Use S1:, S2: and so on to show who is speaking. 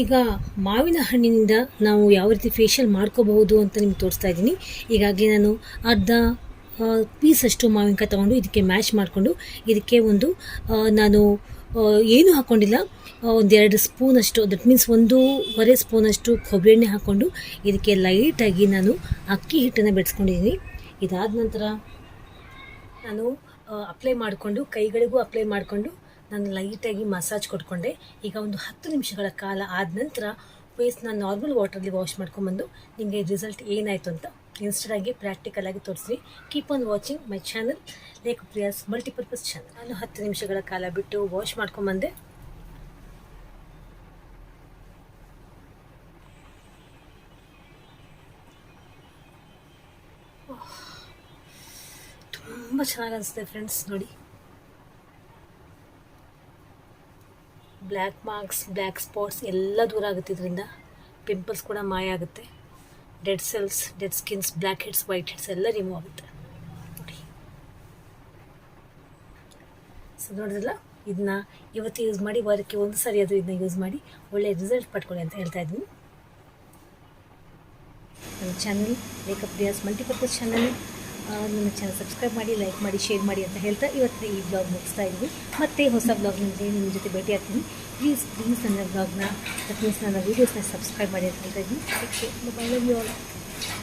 S1: ಈಗ ಮಾವಿನ ಹಣ್ಣಿನಿಂದ ನಾವು ಯಾವ ರೀತಿ ಫೇಶಿಯಲ್ ಮಾಡ್ಕೋಬಹುದು ಅಂತ ನಿಮ್ಗೆ ತೋರಿಸ್ತಾ ಇದ್ದೀನಿ. ಈಗಾಗಲೇ ನಾನು ಅರ್ಧ ಪೀಸಷ್ಟು ಮಾವಿನಕಾಯಿ ತೊಗೊಂಡು ಇದಕ್ಕೆ ಮ್ಯಾಶ್ ಮಾಡಿಕೊಂಡು ಇದಕ್ಕೆ ಒಂದು ನಾನು ಏನೂ ಹಾಕ್ಕೊಂಡಿಲ್ಲ ಒಂದೆರಡು ಸ್ಪೂನಷ್ಟು ದಟ್ ಮೀನ್ಸ್ ಒಂದೂವರೆ ಸ್ಪೂನಷ್ಟು ಕೊಬ್ಬರಿ ಎಣ್ಣೆ ಹಾಕ್ಕೊಂಡು ಇದಕ್ಕೆ ಲೈಟಾಗಿ ನಾನು ಅಕ್ಕಿ ಹಿಟ್ಟನ್ನು ಬೆಳೆಸ್ಕೊಂಡಿದ್ದೀನಿ ಇದಾದ ನಂತರ ನಾನು ಅಪ್ಲೈ ಮಾಡಿಕೊಂಡು, ಕೈಗಳಿಗೂ ಅಪ್ಲೈ ಮಾಡಿಕೊಂಡು ನಾನು ಲೈಟಾಗಿ ಮಸಾಜ್ ಕೊಟ್ಕೊಂಡೆ. ಈಗ ಒಂದು ಹತ್ತು ನಿಮಿಷಗಳ ಕಾಲ ಆದ ನಂತರ ಫೇಸ್ ನಾನು ನಾರ್ಮಲ್ ವಾಟ್ರಲ್ಲಿ ವಾಶ್ ಮಾಡ್ಕೊಂಬಂದು ನಿಮಗೆ ರಿಸಲ್ಟ್ ಏನಾಯಿತು ಅಂತ ಇನ್ಸ್ಟಾಗಿ ಪ್ರಾಕ್ಟಿಕಲ್ ಆಗಿ ತೋರಿಸ್ತೀನಿ. Keep on watching my channel Lekha Priya's multipurpose channel ನಾನು ಹತ್ತು ನಿಮಿಷಗಳ ಕಾಲ ಬಿಟ್ಟು ವಾಶ್ ಮಾಡ್ಕೊಂಬಂದೆ ತುಂಬ ಚೆನ್ನಾಗಿ ಅನಿಸುತ್ತೆ ಫ್ರೆಂಡ್ಸ್ ನೋಡಿ. ಬ್ಲ್ಯಾಕ್ ಮಾರ್ಕ್ಸ್ ಬ್ಲ್ಯಾಕ್ ಸ್ಪಾಟ್ಸ್ ಎಲ್ಲ ದೂರ ಆಗುತ್ತೆ ಇದರಿಂದ. ಪಿಂಪಲ್ಸ್ ಕೂಡ ಮಾಯ ಆಗುತ್ತೆ. Dead cells dead skins black heads white heads ಎಲ್ಲ ರಿಮೂವ್ ಆಗುತ್ತೆ. ನೋಡಿ ಸೊ ನೋಡಿದ್ರಲ್ಲ ಇದನ್ನ ಇವತ್ತು ಯೂಸ್ ಮಾಡಿ ವಾರಕ್ಕೆ ಒಂದು ಸಾರಿ ಅದು ಇದನ್ನ ಯೂಸ್ ಮಾಡಿ ಒಳ್ಳೆಯ ರಿಸಲ್ಟ್ ಪಡ್ಕೊಳ್ಳಿ ಅಂತ ಹೇಳ್ತಾ ಇದ್ದೀನಿ. ನನ್ನ ಚಾನಲ್ ಮೇಕಪ್ ಡಿಯಾಸ್ ಮಲ್ಟಿಪರ್ಪಸ್ ಚಾನಲ್ ನನ್ನ ಚಾನಲ್ ಸಬ್ಸ್ಕ್ರೈಬ್ ಮಾಡಿ ಲೈಕ್ ಮಾಡಿ ಶೇರ್ ಮಾಡಿ ಅಂತ ಹೇಳ್ತಾ ಇವತ್ತಿನ ಈ ಬ್ಲಾಗ್ ಮುಗಿಸ್ತಾ ಇದ್ದೀವಿ ಮತ್ತೆ ಹೊಸ ಬ್ಲಾಗ್ನಲ್ಲಿ ನಿಮ್ಮ ಜೊತೆ ಭೇಟಿ ಆಗ್ತೀನಿ. ಪ್ಲೀಸ್ ಪ್ಲೀಸ್ ನನ್ನ ಬ್ಲಾಗ್ನ ಪ್ಲೀಸ್ ನನ್ನ ವೀಡಿಯೋಸ್ನ ಸಬ್ಸ್ಕ್ರೈಬ್ ಮಾಡಿ ಅಂತ ಹೇಳ್ತಾ ಇದ್ದೀನಿ. By love all